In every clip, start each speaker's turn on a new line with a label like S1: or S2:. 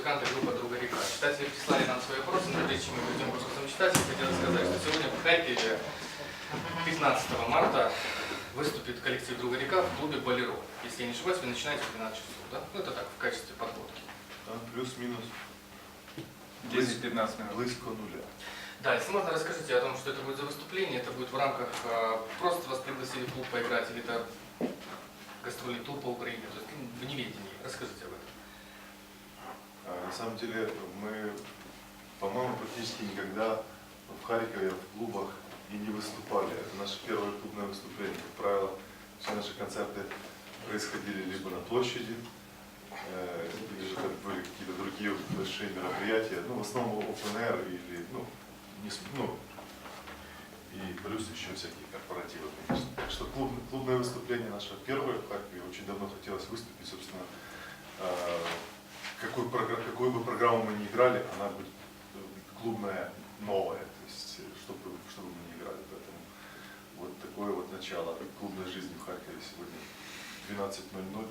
S1: музыканты группа «Друга река». Читатели прислали нам свои вопросы, но прежде чем мы перейдем к вопросам читателей, хотел сказать, что сегодня в Харькове 15 марта выступит коллектив «Друга река» в клубе «Болеро». Если я не ошибаюсь, вы начинаете в 12 часов, да? Ну, это так, в качестве подводки.
S2: Там плюс-минус
S3: 10-15 минут.
S2: близко нуля.
S1: Да, если можно, расскажите о том, что это будет за выступление. Это будет в рамках, э, просто вас пригласили в клуб поиграть, или это гастроли тур по Украине, то есть ну, в неведении. Расскажите об этом.
S2: А, на самом деле мы, по-моему, практически никогда в Харькове в клубах и не выступали. Это наше первое клубное выступление. Как правило, все наши концерты происходили либо на площади, э, или же это были какие-то другие большие мероприятия, ну, в основном open air или, ну, не, ну, и плюс еще всякие корпоративы, конечно. Так что клуб- клубное выступление наше первое в Харькове, очень давно хотелось выступить, собственно, э, какую, какую бы программу мы ни играли, она будет э, клубная новая, то есть э, чтобы, чтобы мы не играли. Поэтому вот такое вот начало клубной жизни в Харькове сегодня 12.00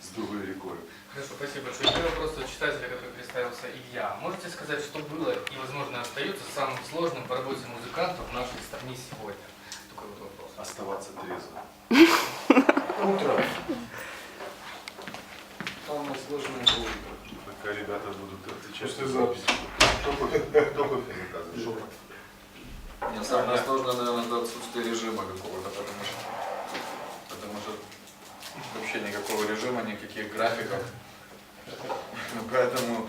S2: с другой рекой.
S1: Хорошо, спасибо большое. Первый вопрос от читателя, который представился Илья. Можете сказать, что было и, возможно, остается самым сложным по работе музыкантов в нашей стране сегодня? Такой вот вопрос.
S2: Оставаться трезвым.
S4: Утро. Самое сложное было утро.
S2: Пока ребята будут отвечать
S4: После записи.
S2: Кто кофе, заказывает?
S4: Нет, самое сложное, наверное, это отсутствие режима какого-то, потому что, потому что вообще никакого режима, никаких графиков. Ну, поэтому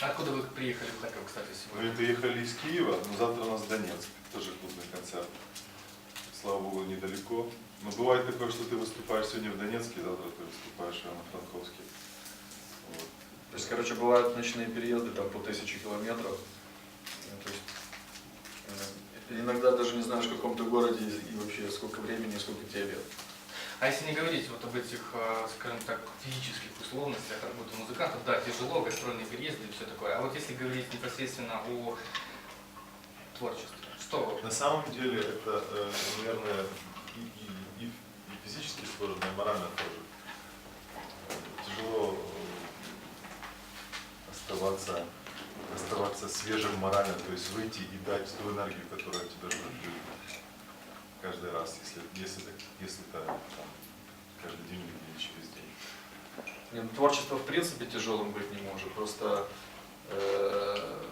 S1: Откуда вы приехали в Харьков, кстати,
S2: Мы
S1: сегодня?
S2: приехали из Киева, но завтра у нас Донецк, тоже клубный концерт. Слава богу, недалеко. Но бывает такое, что ты выступаешь сегодня в Донецке, завтра ты выступаешь в Ивано-Франковске.
S4: Короче, бывают ночные переезды там по тысяче километров. Ну, то есть, э, иногда даже не знаешь, в каком ты городе и вообще сколько времени, сколько тебе лет.
S1: А если не говорить вот об этих, э, скажем так, физических условностях работы музыкантов, да, тяжело, гастрольные переезды и все такое. А вот если говорить непосредственно о творчестве, что
S2: На самом деле это, э, наверное, и, и- и- и физически сложно, и морально тоже. Тяжело э, оставаться, оставаться свежим морально, то есть выйти и дать ту энергию, которая тебя ждет каждый раз, если, если, если это там, каждый день или через день.
S4: Не, ну, творчество в принципе тяжелым быть не может, просто э,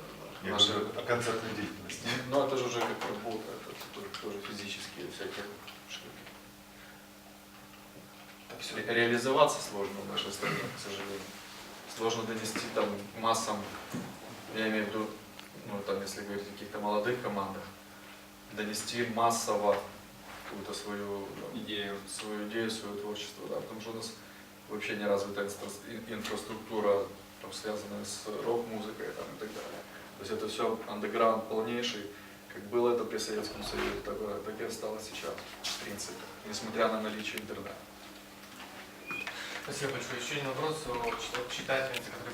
S2: Я говорю о концертной деятельности.
S4: Ну это же уже как работа, это тоже, тоже физические всякие штуки. Ре- Реализоваться сложно в нашей стране, к сожалению. Сложно донести там массам, я имею в виду, ну там если говорить о каких-то молодых командах, донести массово какую-то свою ну,
S3: Идею.
S4: свою идею, свое творчество, да, потому что у нас вообще не развита инфраструктура, там, связанная с рок-музыкой там, и так далее. То есть это все андеграунд полнейший, как было это при Советском Союзе, так, так и осталось сейчас, в принципе, несмотря на наличие интернета.
S1: Спасибо большое. Еще один вопрос от читательницы, которая